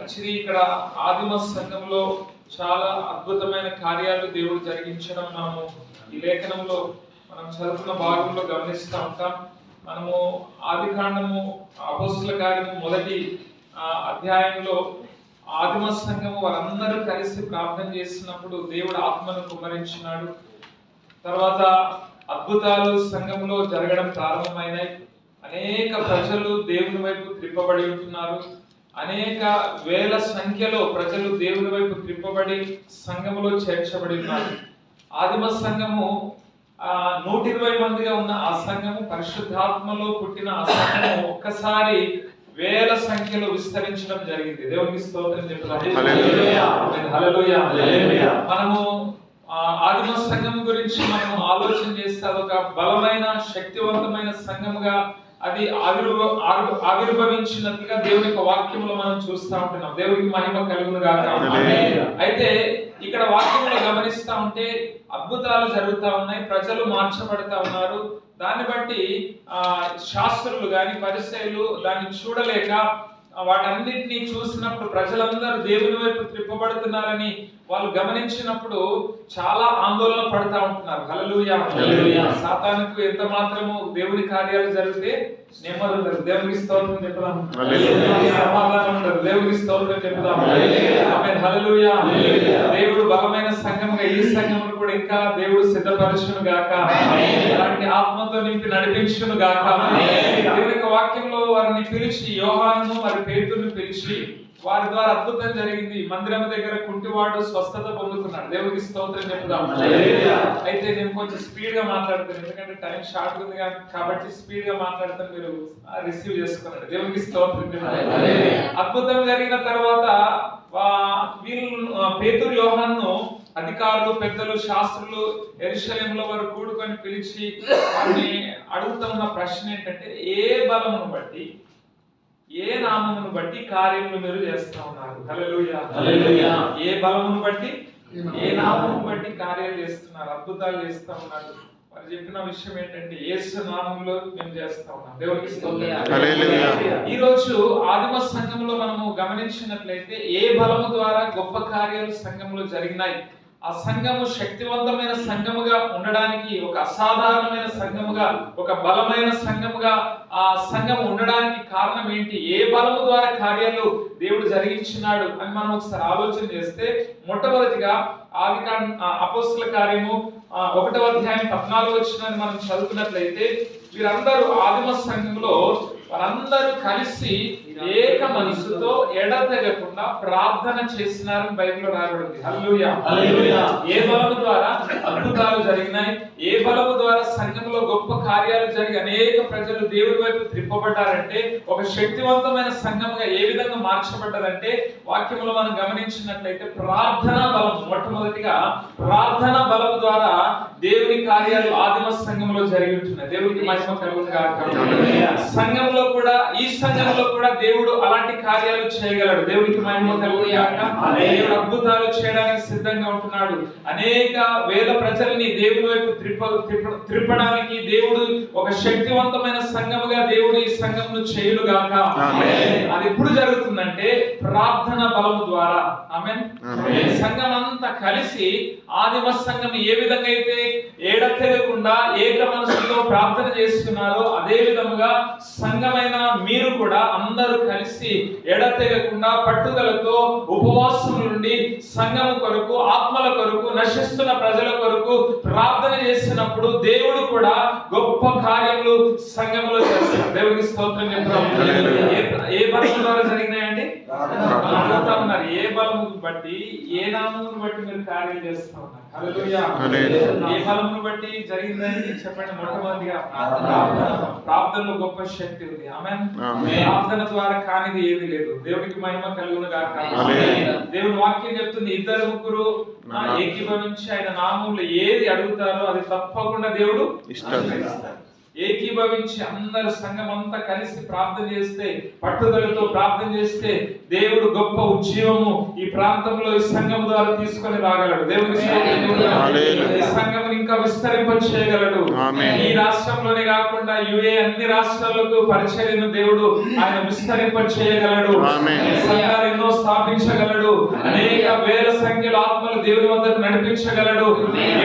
మంచిది ఇక్కడ ఆదిమ సంఘంలో చాలా అద్భుతమైన కార్యాలు దేవుడు జరిగించడం మనము ఈ లేఖనంలో మనం చదువుతున్న భాగంలో గమనిస్తూ ఉంటాం. మనము ఆది కాండము అపోస్తుల కార్యము మొదటి ఆ, అధ్యాయంలో ఆదిమ సంఘము వారందరూ కలిసి ప్రార్థన చేసినప్పుడు దేవుడు ఆత్మను కుమ్మరించినాడు. తర్వాత అద్భుతాలు సంఘంలో జరగడం ప్రారంభమైనాయి. అనేక ప్రజలు దేవుని వైపు త్రిప్పబడి ఉంటున్నారు. అనేక వేల సంఖ్యలో ప్రజలు దేవుని వైపు త్రిప్పబడి సంఘములో చేర్చబడి ఉన్నారు. ఆదిమ సంఘము ఆ నూట ఇరవై మందిగా ఉన్న ఆ సంఘము పరిశుద్ధాత్మలో పుట్టిన ఆ సంఘము ఒక్కసారి వేల సంఖ్యలో విస్తరించడం జరిగింది. దేవునికి స్తోత్రం. హల్లెలూయా. మనము ఆ, ఆదిమ సంఘం గురించి మనం ఆలోచన చేస్తే అదొక బలమైన శక్తివంతమైన సంఘముగా అది ఆవిర్భ ఆవిర్- ఆవిర్భవించినట్లుగా దేవుని యొక్క వాక్యములో మనం చూస్తా ఉంటున్నాం. దేవునికి మహిమ కలుగును గాక. హల్లెలూయా. అయితే ఇక్కడ వాక్యములో గమనిస్తా ఉంటే అద్భుతాలు జరుగుతా ఉన్నాయి ప్రజలు మార్చబడతా ఉన్నారు. దాన్ని బట్టి ఆ శాస్త్రులు గాని పరిచయలు దాన్ని చూడలేక వాటన్నిటిని చూసినప్పుడు ప్రజలందరూ దేవుని వైపు త్రిప్పబడుతున్నారని వాళ్ళు గమనించినప్పుడు చాలా ఆందోళన పడతా ఉంటున్నారు హల్లెలూయా. సాతానుకు ఎంత మాత్రము దేవుని కార్యాలు జరిగితే నెమ్మది ఉండదు దేవునికి స్తోత్రం హల్లెలూయా. సమాధానం ఉండదు దేవునికి స్తోత్రం. ఆమేన్. హల్లెలూయా హల్లెలూయా. దేవుడు బలమైన సంఘముగా ఈ సంఘమును కూడా ఇంకా దేవుడు సిద్ధపరచును గాక. అలాంటి ఆత్మతో నింపి నడిపించును గాక. దేవుని యొక్క వాక్యంలో వారిని పిలిచి యోహాను మరి పేతుని పిలిచి వారి ద్వారా అద్భుతం జరిగింది. మందిరం దగ్గర కుంటివాడు స్వస్థత పొందుకున్నాడు. దేవునికి స్తోత్రం హల్లెలూయా. అయితే నేను కొంచెం స్పీడ్గా మాట్లాడతాను ఎందుకంటే టైం షార్ట్ ఉంది కాబట్టి స్పీడ్గా మాట్లాడతాను. మీరు రిసీవ్ చేసుకున్నాడు. దేవునికి స్తోత్రం. అద్భుతం జరిగిన తర్వాత వీళ్ళు పేతురు యోహాన్ను అధికారులు పెద్దలు శాస్త్రులు ఎరుషలేంలో వారు కూడుకొని పిలిచి వారిని అడుగుతున్న ప్రశ్న ఏంటంటే ఏ బలమును బట్టి ఏ నామమును బట్టి కార్యములు మీరు చేస్తా ఉన్నారు? హల్లెలూయా. హల్లెలూయా. ఏ బలమును బట్టి ఏ నామమును బట్టి. కార్యాలు చేస్తున్నారు? అద్భుతాలు చేస్తా ఉన్నారు. వారు చెప్పిన విషయం ఏంటంటే యేసు నామంలో మేము చేస్తా ఉన్నాం. దేవునికి స్తోత్రం. హల్లెలూయా. ఈ రోజు ఆదిమ సంఘంలో మనము గమనించినట్లయితే ఏ బలము ద్వారా గొప్ప కార్యాలు సంఘంలో జరిగినాయి? ఆ సంఘము శక్తివంతమైన సంఘముగా ఉండడానికి ఒక అసాధారణమైన సంఘముగా ఒక బలమైన సంఘముగా ఆ సంఘం ఉండడానికి కారణం ఏంటి? ఏ బలము ద్వారా కార్యాలు దేవుడు జరిగించినాడు అని మనం ఒకసారి ఆలోచన చేస్తే మొట్టమొదటిగా ఆది అపోస్తుల కార్యము ఒకటవ అధ్యాయం పద్నాలుగు వచ్చిన మనం చదువుకున్నట్లయితే వీరందరూ ఆదిమ సంఘంలో వారందరూ కలిసి ఏక మనసుతో ఎడతెగకుండా ప్రార్థన చేసినారని బైబిల్లో రాయబడింది. హల్లెలూయా. హల్లెలూయా. ఏ బలము ద్వారా అద్భుతాలు జరిగినాయి? ఏ బలము ద్వారా సంఘంలో గొప్ప కార్యాలు జరిగి అనేక ప్రజలు దేవుని వైపు త్రిప్పబడ్డారంటే ఒక శక్తివంతమైన సంఘముగా ఏ విధంగా మార్చబడ్డదంటే వాక్యములో మనం గమనించినట్లయితే ప్రార్థనా బలం మొట్టమొదటిగా ప్రార్థనా బలం ద్వారా దేవుని కార్యాలు ఆదిమ సంఘంలో జరిగి ఉంటున్నాయి. దేవునికి మహిమ హల్లెలూయా. సంఘంలో కూడా ఈ సంఘంలో కూడా దేవుడు అలాంటి కార్యాలు చేయగలడు. దేవునికి మహిమ హల్లెలూయా. దేవుడు అద్భుతాలు చేయడానికి సిద్ధంగా ఉంటున్నాడు. అనేక వేల ప్రజల్ని దేవుని వైపు త్రిప్ప- త్రిప్పడానికి దేవుడు ఒక శక్తివంతమైన సంఘముగా సంఘమును చేయునుగాక ఆమేన్. అది ఎప్పుడు జరుగుతుందంటే ప్రార్థన బలము ద్వారా ఆమేన్. సంఘం అంతా కలిసి ఆదిమ సంఘం ఏ విధంగా అయితే ఏడతెగకుండా ఏక మనసుతో ప్రార్థన చేస్తున్నారో అదే విధముగా సంఘమైన మీరు కూడా అందరూ కలిసి ఎడతెగకుండా పట్టుదలతో ఉపవాసం నుండి సంఘము కొరకు ఆత్మల కొరకు నశిస్తున్న ప్రజల కొరకు ప్రార్థన చేసినప్పుడు దేవుడు కూడా గొప్ప కార్యములు సంఘంలో చేస్తారు దేవుడికి స్తోత్రం చెప్తాం హల్లెలూయా. ఏ- బలం ద్వారా జరిగినాయండి? ఉన్నారు ఏ బలమును బట్టి ఏ నామమును బట్టి మీరు కార్యాలు చేస్తా ఉన్నారు. ఏ బలమును బట్టి జరిగిందని చెప్పండి మొట్టమొదటిగా. ప్రార్థన ప్రార్థనలో గొప్ప శక్తి ఉంది. ఆమె. ప్రార్థన ద్వారా కానిది ఏది లేదు. దేవునికి మహిమ కలుగును గాక. ఆమేన్. దేవుని వాక్యం చెప్తుంది ఇద్దరు ముగ్గురు ఏకీభవించి ఆయన నామంలో ఏది అడుగుతారో అది తప్పకుండా దేవుడు ఇస్తాడు. ఏకీభవించి అందరు సంఘం అంతా కలిసి ప్రార్థన చేస్తే పట్టుదలతో ప్రార్థన చేస్తే దేవుడు గొప్ప ఉజ్జీవము ఈ ప్రాంతంలో ఈ సంఘం ద్వారా తీసుకొని రాగలడు. ఈ సంఘం ఇంకా విస్తరింప చేయగలడు ఆమేన్. ఈ రాష్ట్రంలోనే కాకుండా యుఏ అన్ని రాష్ట్రాలకు పరిచర్యను దేవుడు ఆయన విస్తరింప చేయగలడు ఆమేన్. సంఘాలు ఎన్నో స్థాపించ స్థాపించగలడు. అనేక వేల సంఖ్యలో ఆత్మలు దేవుని వద్దకు నడిపించగలడు.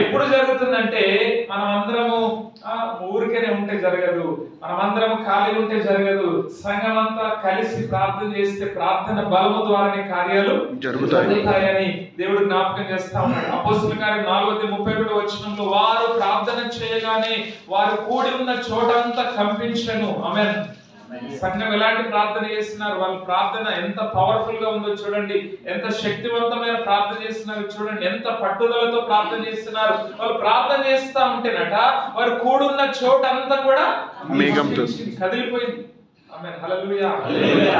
ఎప్పుడు జరుగుతుందంటే మనం అందరము ఊరికేనే ఉంటే జరగదు. మనం అందరం ఖాళీ ఉంటే జరగదు. సంఘం అంతా కలిసి ప్రార్థన చేస్తే ప్రార్థన బలము ద్వారానే కార్యాలు జరుగుతాయి. జరుగుతాయని దేవుడు జ్ఞాపకం చేస్తా ఉన్నాడు. అపోస్తుల కార్యం నాలుగో ముప్పై ఒకటి వచ్చినంలో వారు ప్రార్థన చేయగానే వారు కూడి ఉన్న చోటంతా కంపించను. ఆమె సంఘం ఎలాంటి ప్రార్థన చేస్తున్నారు? వాళ్ళ ప్రార్థన ఎంత పవర్ఫుల్గా ఉందో చూడండి. ఎంత శక్తివంతమైన ప్రార్థన చేస్తున్నారు చూడండి. ఎంత పట్టుదలతో ప్రార్థన చేస్తున్నారు. వాళ్ళు ప్రార్థన చేస్తా ఉంటేనట వారు కూడున్న చోట అంతా కూడా. కదిలిపోయింది.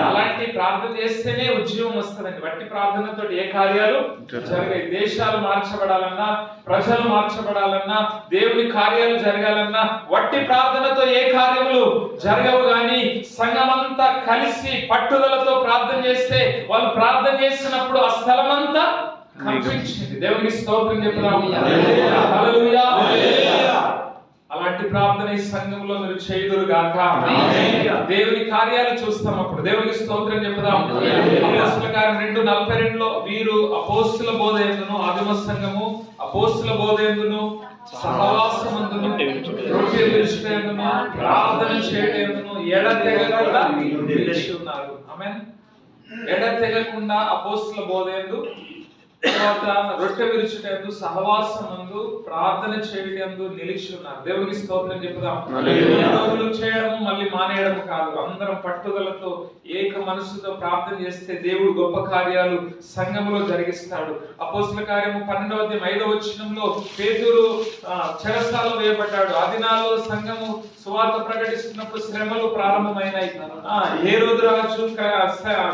అలాంటి ప్రార్థన చేస్తేనే ఉద్యమం వస్తుందండి. వట్టి ప్రార్థనతో ఏ కార్యాలు. జరగాయి దేశాలు మార్చబడాలన్నా ప్రజలు మార్చబడాలన్నా దేవుని కార్యాలు జరగాలన్నా వట్టి ప్రార్థనతో ఏ కార్యములు జరగవు గాని సంఘమంతా కలిసి పట్టుదలతో ప్రార్థన చేస్తే వాళ్ళు ప్రార్థన చేసినప్పుడు ఆ స్థలమంతా కంపించింది దేవునికి స్తోత్రం. హల్లెలూయా. అలాంటి ప్రార్థన ఈ సంఘంలో మీరు చేయుదురు గాక. దేవుని కార్యాలు చూస్తాం అప్పుడు. దేవునికి స్తోత్రం అపోస్తుల కార్యం రెండు నలభై రెండులో వీరు అపోస్తుల బోధ ఎందును ఆదిమ సంఘము అపోస్తుల బోధ ఎందును సహవాసమందును రొట్టె విరుచుటయందును ప్రార్థన చేయటందును ఎడతెగకుండా నిలిచి ఉన్నారు. ఆమేన్ ఎడతెగకుండా అపోస్తుల బోధ ఎందు తర్వాత రొట్టె విరుచుటందు సహవాసమందు ప్రార్థన చేయటందు నిలిచి ఉన్నారు. దేవునికి స్తోత్రం చెప్పుదాం. రోజులు చేయడము మళ్ళీ మానేయడం కాదు. అందరం పట్టుదలతో ఏక మనసుతో ప్రార్థన చేస్తే దేవుడు గొప్ప కార్యాలు సంఘములో జరిగిస్తాడు. అపోస్తుల కార్యము పన్నెండవ అధ్యాయం ఐదవ వచనంలో పేతురు ఆ, చెరసాలలో వేయబడ్డాడు. ఆ దినాల్లో సంఘము సువార్త ప్రకటిస్తున్నప్పుడు శ్రమలు ప్రారంభమైనాయి. ఏ రోజు రాజు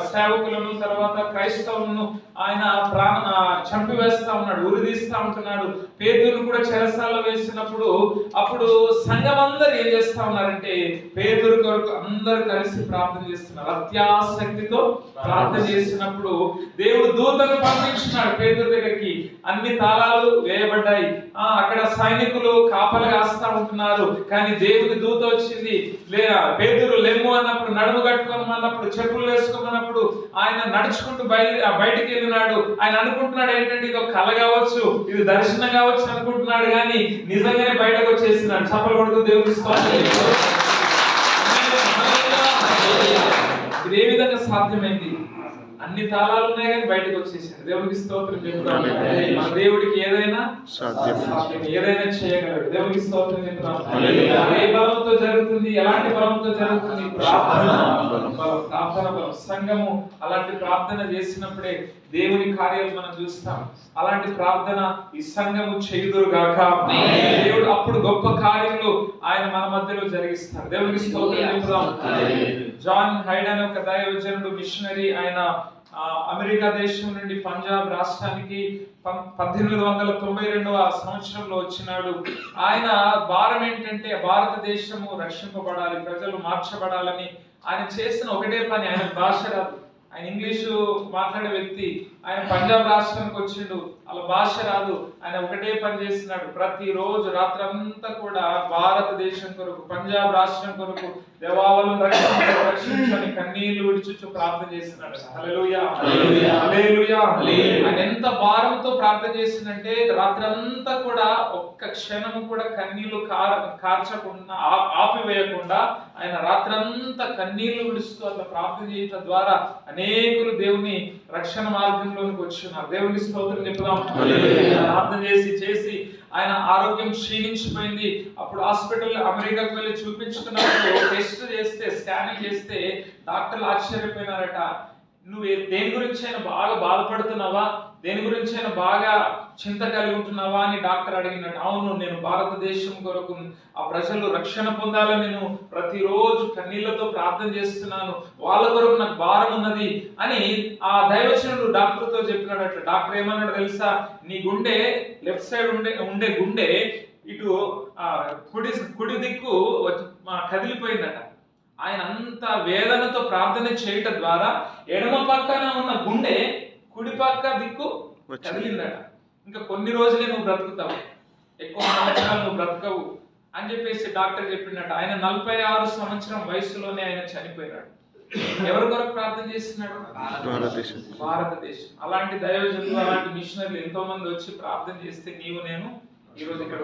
సేవకులను తర్వాత క్రైస్తవులను ఆయన ప్రాణ చంపి చంపివేస్తా ఉన్నాడు ఉరిదీస్తా ఉంటున్నాడు. పేతురును కూడా చెరసాల్లో వేసినప్పుడు అప్పుడు సంఘం అందరు ఏం చేస్తా ఉన్నారంటే పేదరు కొరకు అందరు కలిసి ప్రార్థన చేస్తున్నారు. అత్యాసక్తితో ప్రార్థన చేసినప్పుడు దేవుడు దూతను పంపించినాడు. పేదల దగ్గరికి. అన్ని తాళాలు వేయబడ్డాయి. ఆ అక్కడ సైనికులు కాపలు కాస్తా ఉంటున్నారు. కానీ దేవుని దూత వచ్చింది. లేదా పేదరు లెమ్ము అన్నప్పుడు నడుము కట్టుకోమన్నప్పుడు చెప్పులు వేసుకోమన్నప్పుడు ఆయన నడుచుకుంటూ బయలు బయటికి వెళ్ళినాడు. ఆయన అనుకుంటున్నాడు ఏంటంటే ఇది ఒక కళ కావచ్చు ఇది దర్శనం కావచ్చు అనుకుంటున్నాడు. కానీ నిజంగానే బయటకు వచ్చేసినాడు. చప్పలు కొడుతూ దేవుని ఇది ఏ విధంగా సాధ్యమైంది. అన్ని తాళాలు ఉన్నాయి కానీ బయటకు వచ్చేసింది దేవునికి స్తోత్రం చెప్తాం మన దేవుడికి ఏదైనా సాధ్యం. ఏదైనా చేయగలడు. దేవునికి స్తోత్రం చెప్తాం. ఏ బలంతో జరుగుతుంది ఎలాంటి బలంతో జరుగుతుంది? ప్రార్థన బలం. ప్రార్థన బలం. సంఘము అలాంటి ప్రార్థన చేసినప్పుడే దేవుని కార్యాలు మనం చూస్తాం. అలాంటి ప్రార్థన ఈ సంఘము చేయుదురు గాక. దేవుడు అప్పుడు గొప్ప కార్యములు ఆయన మన మధ్యలో జరిగిస్తారు. దేవునికి స్తోత్రం చెప్తాం జాన్ హైడ్ అనే ఒక దైవజనుడు మిషనరీ ఆయన అమెరికా దేశం నుండి పంజాబ్ రాష్ట్రానికి పం- పద్దెనిమిది వందల తొంభై రెండవ సంవత్సరంలో వచ్చినాడు. ఆయన భారం ఏంటంటే భారతదేశము రక్షింపబడాలి ప్రజలు మార్చబడాలని ఆయన చేసిన ఒకటే పని ఆయన భాష రాదు. ఆయన ఇంగ్లీషు మాట్లాడే వ్యక్తి ఆయన పంజాబ్ రాష్ట్రానికి వచ్చిండు. అలా భాష రాదు. ఆయన ఒకటే పని చేస్తున్నాడు. ప్రతి రోజు రాత్రంతా కూడా భారతదేశం కొరకు పంజాబ్ రాష్ట్రం కొరకు దేవాలను రక్షించు రక్షించని కన్నీళ్ళు విడిచుచు ప్రార్థన చేస్తున్నాడు. ఆయన ఎంత భారంతో ప్రార్థన చేసిందంటే రాత్రంతా కూడా ఒక్క క్షణము కూడా కన్నీళ్ళు కార కార్చకుండా ఆపివేయకుండా ఆయన రాత్రంతా కన్నీళ్ళు విడుస్తూ అట్లా ప్రార్థన చేయటం ద్వారా అనేకులు దేవుని రక్షణ మార్గంలోనికి వచ్చిన్నారు. దేవునికి స్తోత్రం చెప్పుదాం. ప్రార్థన చేసి చేసి ఆయన ఆరోగ్యం క్షీణించిపోయింది. అప్పుడు హాస్పిటల్ అమెరికాకు వెళ్ళి చూపించుకున్నప్పుడు టెస్ట్ చేస్తే స్కానింగ్ చేస్తే డాక్టర్లు ఆశ్చర్యపోయినారట. నువ్వు దేని గురించి అయినా బాగా బాధపడుతున్నావా? దేని గురించి అయినా బాగా చింత కలిగి ఉంటున్నావా అని డాక్టర్ అడిగినట్టు అవును నేను భారతదేశం కొరకు ఆ ప్రజలు రక్షణ పొందాలని నేను ప్రతిరోజు కన్నీళ్ళతో ప్రార్థన చేస్తున్నాను. వాళ్ళ కొరకు నాకు భారం ఉన్నది అని ఆ దైవచనుడు డాక్టర్తో చెప్పినాడట డాక్టర్ ఏమన్నాడు తెలుసా? నీ గుండె లెఫ్ట్ సైడ్ ఉండే ఉండే గుండె ఇటు ఆ, కుడి కుడి దిక్కు కదిలిపోయిందట. ఆయన అంత వేదనతో ప్రార్థన చేయటం ద్వారా ఎడమ పక్కన ఉన్న గుండె కుడి పక్క దిక్కు. కదిలిందట. ఇంకా కొన్ని రోజులే నువ్వు బ్రతుకుతావు. ఎక్కువ సంవత్సరాలు నువ్వు బ్రతకవు అని చెప్పేసి డాక్టర్ చెప్పిండట. ఆయన నలభై ఆరు సంవత్సరం వయసులోనే ఆయన చనిపోయినాడు. ఎవరి కొరకు ప్రార్థన చేస్తున్నాడు? భారతదేశం. భారతదేశం. అలాంటి దైవజనులు అలాంటి మిషనరీలు ఎంతో మంది వచ్చి ప్రార్థన చేస్తే నీవు నేను ఈ రోజు ఇక్కడ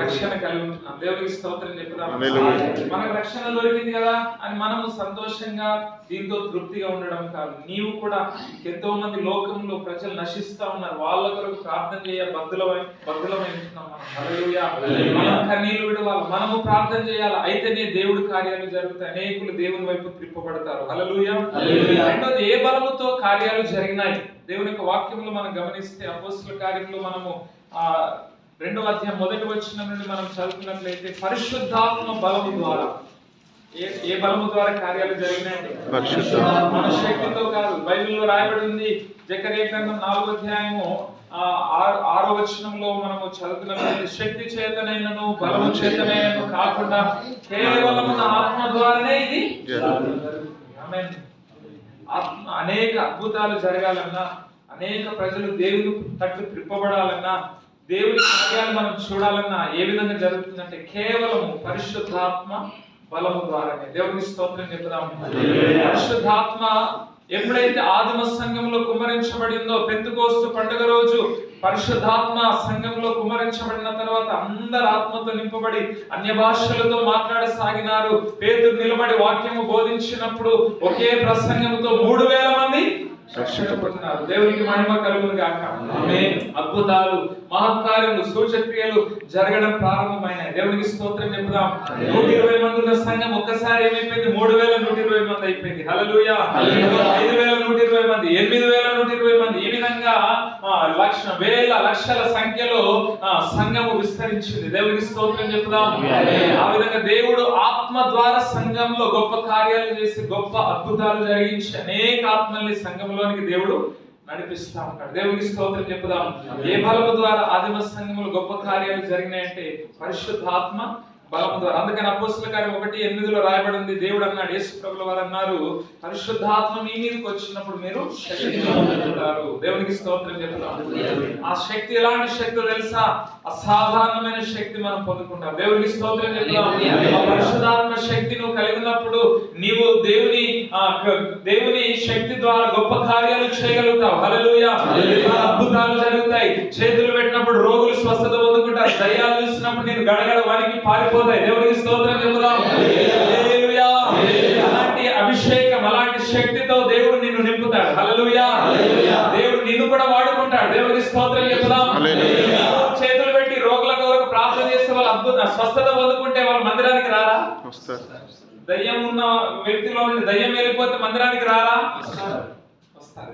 రక్షణ కలిగి ఉంటున్నాం. దేవునికి స్తోత్రం చెప్పుదాం హల్లెలూయా. మనకు రక్షణ దొరికింది కదా అని మనము సంతోషంగా దీంతో తృప్తిగా ఉండడం కాదు. నీవు కూడా ఎంతో మంది లోకంలో ప్రజలు నశిస్తా ఉన్నారు. వాళ్ళ కొరకు ప్రార్థన చేయ బద్దులమై బద్దులమై ఉంటున్నాం మనం. హల్లెలూయా. మనం కన్నీళ్ళు విడవాలి. మనము ప్రార్థన చేయాలి. అయితేనే దేవుడి కార్యాలు జరుగుతాయి. అనేకులు దేవుని వైపు త్రిప్పబడతారు హల్లెలూయా. హల్లెలూయా. రెండోది ఏ బలముతో కార్యాలు జరిగినాయి? దేవుని యొక్క వాక్యములు మనం గమనిస్తే అపోస్తుల కార్యములు మనము ఆ రెండవ అధ్యాయం మొదటి వచ్చిన నుండి మనం చదువుకున్నట్లయితే పరిశుద్ధాత్మ బలము ద్వారా. ఏ ఏ బలము ద్వారా కార్యాలు జరిగినాయండి. మన శక్తితో కాదు. బైబిల్లో రాయబడి ఉంది జకర్య గ్రంథం నాలుగో అధ్యాయము ఆ, ఆరు- వచనంలో మనము చదువుకున్నట్లయితే శక్తి చేతనైనను బలము చేతనైనను కాకుండా కేవలం నా ఆత్మ ద్వారానే ఇది అనేక అద్భుతాలు జరగాలన్నా అనేక ప్రజలు దేవుని తట్టు త్రిప్పబడాలన్నా దేవుని కార్యాలు మనం చూడాలన్నా ఏ విధంగా జరుగుతుందంటే కేవలము పరిశుద్ధాత్మ బలము ద్వారానే. దేవుని స్తోత్రం చెప్దాం. పరిశుద్ధాత్మ ఎప్పుడైతే ఆదిమ సంఘంలో కుమ్మరించబడిందో పెంతుకోస్తు పండుగ రోజు పరిశుద్ధాత్మ సంఘంలో కుమరించబడిన తర్వాత అందరు ఆత్మతో నింపబడి అన్య భాషలతో మాట్లాడసాగినారు. పేతురు నిలబడి వాక్యము బోధించినప్పుడు ఒకే ప్రసంగంతో మూడు వేల మంది రక్షించబడుతున్నారు దేవునికి మహిమ కలుగును గాక అద్భుతాలు మహత్కార్యములు సూచక్రియలు జరగడం ప్రారంభమైనాయి. దేవునికి స్తోత్రం చెప్దాం నూట ఇరవై మంది ఉన్న సంఘం ఒక్కసారి ఏమైపోయింది? మూడు వేల నూట ఇరవై మంది అయిపోయింది. హల్లెలూయా. ఐదు వేల నూట ఇరవై మంది ఎనిమిది వేల నూట ఇరవై మంది. ఈ విధంగా లక్ష వేల లక్షల సంఖ్యలో సంఘము విస్తరించింది. దేవునికి స్తోత్రం ఆమేన్. ఆ విధంగా దేవుడు ఆత్మ ద్వారా సంఘంలో గొప్ప కార్యాలు చేసి గొప్ప అద్భుతాలు జరిగించి అనేక ఆత్మల్ని సంఘంలోనికి దేవుడు నడిపిస్తా ఉంటాడు దేవునికి స్తోత్రం చెప్పుదాం ఏ బలము ద్వారా ఆదిమ సంఘములు గొప్ప కార్యాలు జరిగినాయంటే పరిశుద్ధాత్మ బలము ద్వారా అందుకని అపోస్తుల కార్యం ఒకటి ఎనిమిదిలో రాయబడి ఉంది దేవుడు అన్నాడు యేసు ప్రభుల వారు అన్నారు పరిశుద్ధాత్మ మీ మీదకి వచ్చినప్పుడు మీరు శక్తిని దేవునికి స్తోత్రం చెప్తాం. ఆ శక్తి ఎలాంటి శక్తి తెలుసా? అసాధారణమైన శక్తి మనం పొందుకుంటాం. దేవునికి స్తోత్రం చెప్తాం. పరిశుద్ధాత్మ శక్తి నువ్వు కలిగినప్పుడు నీవు దేవుని దేవుని శక్తి ద్వారా గొప్ప కార్యాలు చేయగలుగుతావు. హలలుయ అద్భుతాలు జరుగుతాయి. చేతులు పెట్టినప్పుడు రోగులు స్వస్థత పొందుకుంటారు. దయ్యాలు చూసినప్పుడు నేను గడగడ వానికి పారిపోతాయి దేవునికి స్తోత్రం చెబుదాం. అలాంటి అభిషేకం అలాంటి శక్తితో దేవుడు నిన్ను నింపుతాడు. హల్లెలూయా. దేవుడు నిన్ను కూడా వాడుకుంటాడు. దేవునికి స్తోత్రం చెబుదాం. చేతులు పెట్టి రోగుల కొరకు ప్రార్థన చేస్తే వాళ్ళు అద్భుత స్వస్థత పొందుకుంటే వాళ్ళు మందిరానికి రారా? దయ్యం ఉన్న వ్యక్తిలో నుండి దయ్యం వెళ్ళిపోతే మందిరానికి రారా?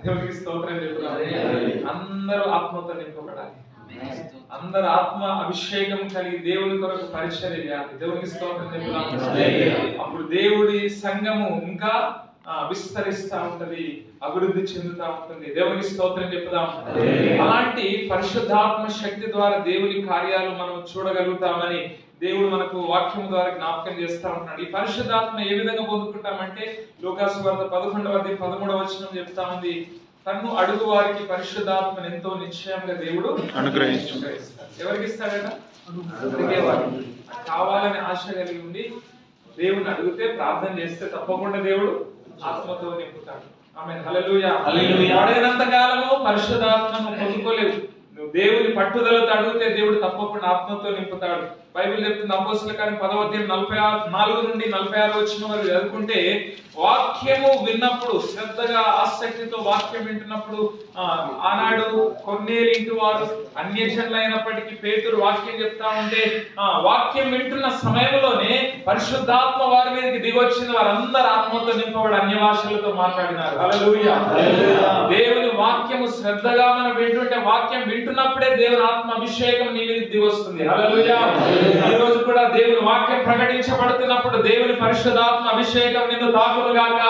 దేవునికి స్తోత్రం చెప్తున్నారు అందరూ ఆత్మతో నింపబడాలి. అందరు ఆత్మ అభిషేకం కలిగి దేవుని కొరకు పరిచయం చేయాలి. దేవునికి స్తోత్రం అప్పుడు దేవుడి సంఘము ఇంకా విస్తరిస్తా ఉంటది అభివృద్ధి చెందుతా ఉంటుంది. దేవునికి స్తోత్రం చెప్పుదాం. అలాంటి పరిశుద్ధాత్మ శక్తి ద్వారా దేవుని కార్యాలు మనం చూడగలుగుతామని దేవుడు మనకు వాక్యం ద్వారా జ్ఞాపకం చేస్తా ఉంటున్నాడు ఈ పరిశుద్ధాత్మ ఏ విధంగా పొందుకుంటామంటే లోకాసు వార్త పదకొండవ పదమూడవ వచనం చెప్తా ఉంది. తన్ను అడుగు వారికి పరిశుద్ధాత్మను ఎంతో నిశ్చయంగా దేవుడు అనుగ్రహించు. అనుగ్రహిస్తాడు. ఎవరికి ఇస్తాడట కావాలని ఆశ కలిగి ఉండి దేవుని అడిగితే ప్రార్థన చేస్తే తప్పకుండా దేవుడు ఆత్మతో నింపుతాడు ఆమె హల్లెలూయా హల్లెలూయా. వాడైనంత కాలము పరిశుద్ధాత్మను పొందుకోలేవు నువ్వు దేవుని పట్టుదలతో అడిగితే దేవుడు తప్పకుండా ఆత్మతో నింపుతాడు బైబిల్ చెప్తుంది అపోస్తుల కార్యం పదవ అధ్యాయం నలభై ఆరు నాలుగు నుండి నలభై ఆరు వచ్చిన వరకు చదువుకుంటే వాక్యము విన్నప్పుడు శ్రద్ధగా ఆసక్తితో వాక్యం వింటున్నప్పుడు ఆనాడు కొన్నేళ్ళు ఇంటి వారు అన్యజనులైనప్పటికీ పేతురు వాక్యం చెప్తా ఉంటే ఆ, వాక్యం వింటున్న సమయంలోనే పరిశుద్ధాత్మ వారి మీదకి దిగొచ్చింది వారందరూ ఆత్మతో నింపబడి అన్య భాషలతో మాట్లాడినారు. దేవుని వాక్యము శ్రద్ధగా మనం వింటుంటే వాక్యం వింటున్నప్పుడే దేవుని ఆత్మ అభిషేకం నీ మీద హల్లెలూయా ఈ రోజు కూడా దేవుని వాక్యం ప్రకటించబడుతున్నప్పుడు దేవుని పరిశుద్ధాత్మ అభిషేకం నిన్ను తాకును గాక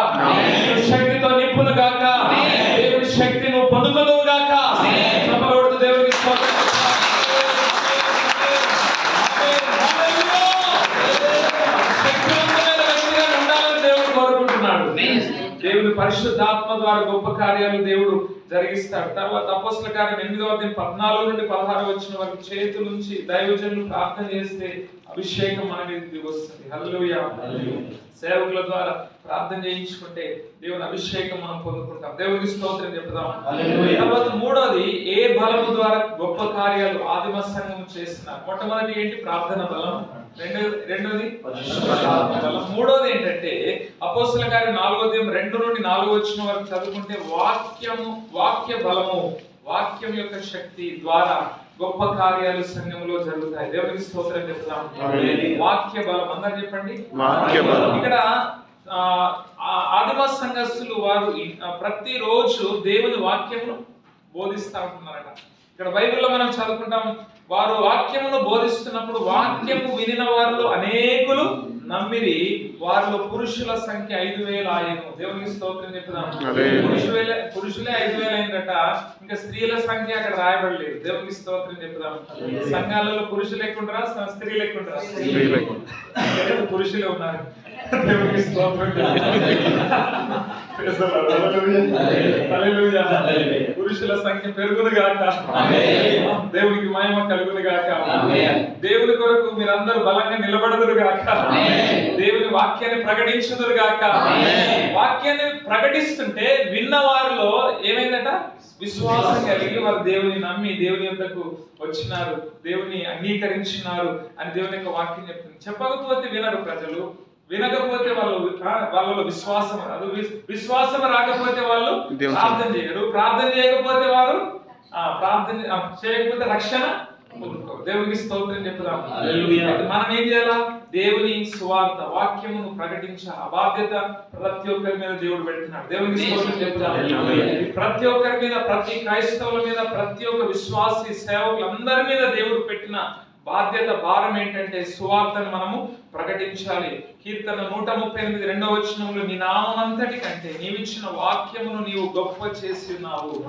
శక్తితో నింపును గాక దేవుని పరిశుద్ధాత్మ ద్వారా గొప్ప కార్యాలు దేవుడు జరిగిస్తాడు. తర్వాత అపోస్తుల కార్యం ఎనిమిదో అధ్యాయం పద్నాలుగు నుండి పదహారు వచ్చిన వరకు చేతుల నుంచి దైవజనులు ప్రార్థన చేస్తే అభిషేకం మన మీదకి వస్తుంది. హల్లెలూయా. సేవకుల ద్వారా ప్రార్థన చేయించుకుంటే దేవుని అభిషేకం మనం పొందుకుంటాం. దేవునికి స్తోత్రం చెప్తాం. తర్వాత మూడోది ఏ బలము ద్వారా గొప్ప కార్యాలు ఆదిమ సంఘం చేస్తున్నారు? మొట్టమొదటి ఏంటి? ప్రార్థన బలం. రెండో రెండోది? మూడోది ఏంటంటే అపోస్తుల కార్యం నాలుగో అధ్యాయం రెండు నుండి నాలుగు వచ్చిన వరకు చదువుకుంటే వాక్యము వాక్య బలము వాక్యం యొక్క శక్తి ద్వారా గొప్ప కార్యాలు సంఘంలో జరుగుతాయి. దేవునికి స్తోత్రం చెప్తాం. వాక్య బలం అందరు చెప్పండి. ఇక్కడ ఆ, ఆ ఆదిమ సంఘస్థులు వారు ప్రతిరోజు దేవుని వాక్యమును బోధిస్తా ఉంటున్నారట. ఇక్కడ బైబిల్లో మనం చదువుకుంటాం వారు వాక్యమును బోధిస్తున్నప్పుడు వాక్యము వినిన వారిలో అనేకులు నమ్మిరి వారిలో పురుషుల సంఖ్య ఐదు వేల ఆయను దేవునికి స్తోత్రం చెప్తాం హల్లెలూయా. పురుషులే పురుషులే ఐదు వేల అయిందట ఇంకా స్త్రీల సంఖ్య అక్కడ రాయబడలేదు. దేవునికి స్తోత్రం చెప్తాం సంఘాలలో పురుషులు ఎక్కుంటారా స్త్రీలు ఎక్కుంటారా పురుషులే ఉన్నారు? దేవునికి స్తోత్రం పురుషుల సంఖ్య పెరుగును గాక దేవునికి మహిమ కలుగును గాక దేవుని కొరకు మీరందరూ బలంగా నిలబడదురు గాక దేవుని వాక్యాన్ని ప్రకటించుదురు గాక వాక్యాన్ని ప్రకటిస్తుంటే విన్న వారిలో ఏమైందట? విశ్వాసం కలిగి వారు దేవుని నమ్మి దేవుని ఎంతకు వచ్చినారు దేవుని అంగీకరించినారు అని దేవుని యొక్క వాక్యం చెప్తుంది. చెప్పకపోతే వినరు ప్రజలు. వినకపోతే వాళ్ళు ఆ, వాళ్ళలో విశ్వాసం రాదు విస్- విశ్వాసం రాకపోతే వాళ్ళు ప్రార్థన చేయరు. ప్రార్థన చేయకపోతే వారు ఆ ప్రార్థన చేయకపోతే రక్షణ. దేవునికి స్తోత్రం చెప్పుదాం హల్లెలూయా. అయితే మనం ఏం చేయాలా? దేవుని సువార్త వాక్యమును ప్రకటించాలి ఆ బాధ్యత ప్రతి ఒక్కరి మీద దేవుడు పెడుతున్నాడు. దేవునికి స్తోత్రం చెప్పుదాం హల్లెలూయా. ఇది ప్రతి ఒక్కరి మీద ప్రతి క్రైస్తవుల మీద ప్రతి ఒక్క విశ్వాసి సేవకులందరి మీద దేవుడు పెట్టిన బాధ్యత భారం ఏంటంటే సువార్తను మనము ప్రకటించాలి. కీర్తన నూట ముప్పై ఎనిమిది రెండవ వచనంలో నీ నామంతటి కంటే నీవిచ్చిన వాక్యమును నీవు గొప్ప చేసి ఉన్నావు.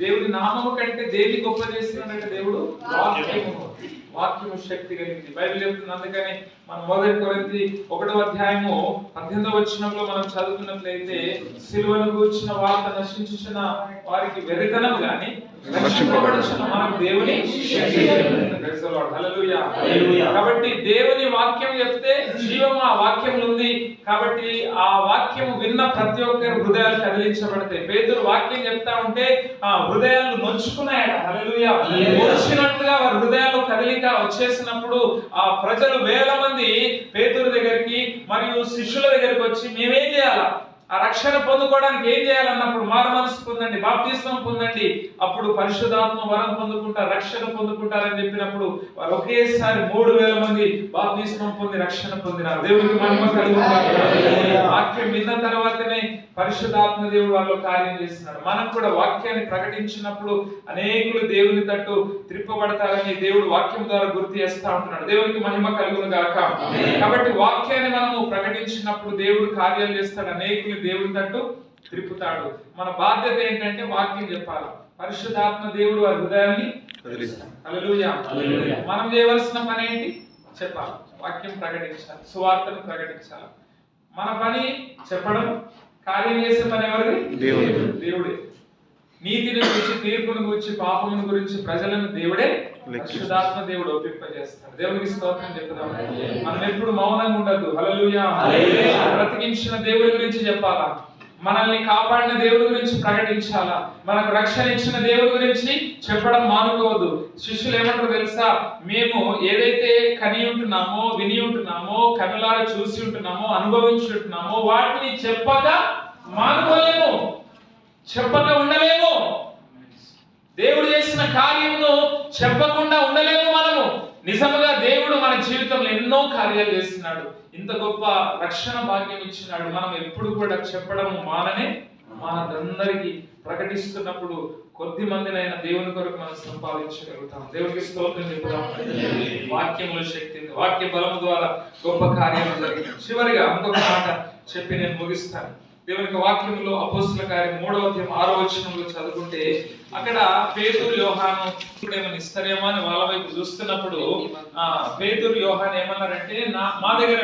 దేవుడి నామము కంటే దేని గొప్ప చేస్తున్నాడంటే దేవుడు? వాక్యము. వాక్యము. శక్తి కలిగింది. బైబిల్ చెప్తుంది. అందుకని మనం మొదటి కొరింథీ ఒకటో అధ్యాయము పద్దెనిమిదవ వచనంలో మనం చదువుతున్నట్లయితే సిలువను కూర్చున్న వార్త నశించిన వారికి వెరితనం గాని కాబట్టి దేవుని వాక్యం చెప్తే జీవం ఆ వాక్యంలో ఉంది. కాబట్టి ఆ వాక్యం విన్న ప్రతి ఒక్కరి హృదయాలు కదిలించబడతాయి. పేదరు వాక్యం చెప్తా ఉంటే ఆ హృదయాలు. నొచ్చినట్టుగా వారి హృదయాల్లో కదలిక వచ్చేసినప్పుడు ఆ ప్రజలు వేల మంది పేదరు దగ్గరికి మరియు శిష్యుల దగ్గరికి వచ్చి మేమేం చేయాలా? ఆ రక్షణ పొందుకోవడానికి ఏం చేయాలన్నప్పుడు మారు మనసు పొందండి బాప్తిస్మం పొందండి. అప్పుడు పరిశుద్ధాత్మ వరం పొందుకుంటారు రక్షణ పొందుకుంటారని చెప్పినప్పుడు వారు ఒకేసారి మూడు వేల మంది బాప్తిస్మం పొంది రక్షణ పొందినారు. దేవునికి మహిమ వాక్యం విన్న తర్వాతనే పరిశుద్ధాత్మ దేవుడు వాళ్ళు కార్యం చేస్తున్నాడు. మనం కూడా వాక్యాన్ని ప్రకటించినప్పుడు అనేకులు దేవుని తట్టు త్రిప్పబడతారని దేవుడు వాక్యం ద్వారా గుర్తు చేస్తా ఉంటున్నాడు. దేవునికి మహిమ కలుగును గాక. కాబట్టి వాక్యాన్ని మనము ప్రకటించినప్పుడు దేవుడు కార్యాలు చేస్తాడు అనేకులు దేవుని తట్టు త్రిప్పుతాడు మన బాధ్యత ఏంటంటే వాక్యం చెప్పాలి. పరిశుద్ధాత్మ దేవుడు వారి హృదయాన్ని. మనం చేయవలసిన పని ఏంటి? చెప్పాలి. వాక్యం ప్రకటించాలి. సువార్తను ప్రకటించాలి. మన పని చెప్పడం కార్యం చేసే పని ఎవరిది. దేవుడే. నీతిని గురించి తీర్పును గురించి పాపమును గురించి ప్రజలను దేవుడే. పరిశుద్ధాత్మ దేవుడు ఒప్పింపజేస్తాడు. దేవునికి స్తోత్రం చెప్తాం మనం ఎప్పుడు మౌనంగా ఉండదు హల్లెలూయా హల్లెలూయా. బ్రతికించిన దేవుడి గురించి చెప్పాలా? మనల్ని కాపాడిన దేవుడి గురించి ప్రకటించాలా? మనకు రక్షణ ఇచ్చిన దేవుడి గురించి చెప్పడం మానుకోవద్దు. శిష్యులు ఏమంటారు తెలుసా? మేము ఏదైతే కని ఉంటున్నామో విని ఉంటున్నామో కనులార చూసి ఉంటున్నామో అనుభవించి ఉంటున్నామో వాటిని చెప్పక మానుకోలేము. చెప్పక ఉండలేము. దేవుడు చేసిన కార్యమును చెప్పకుండా ఉండలేము మనము. నిజముగా దేవుడు మన జీవితంలో ఎన్నో కార్యాలు చేస్తున్నాడు. ఇంత గొప్ప రక్షణ భాగ్యం ఇచ్చినాడు. మనం ఎప్పుడు కూడా చెప్పడం మాననే మనందరికీ ప్రకటిస్తున్నప్పుడు కొద్ది మందినైనా దేవుని కొరకు మనం సంపాదించగలుగుతాం. దేవునికి స్తోత్రం చెప్పుదాం. వాక్యముల శక్తి వాక్య బలము ద్వారా గొప్ప కార్యాలు జరిగింది చివరిగా ఇంకొక మాట చెప్పి నేను ముగిస్తాను. దేవునికి వాక్యంలో అపోస్తుల కార్యం మూడవ అధ్యాయం ఆరో వచనంలో చదువుకుంటే అక్కడ పేదూరు యోహాను ఇప్పుడు ఏమైనా ఇస్తారేమో అని వాళ్ళ వైపు చూస్తున్నప్పుడు ఆ పేతురు యోహాన్ ఏమన్నారంటే నా మా దగ్గర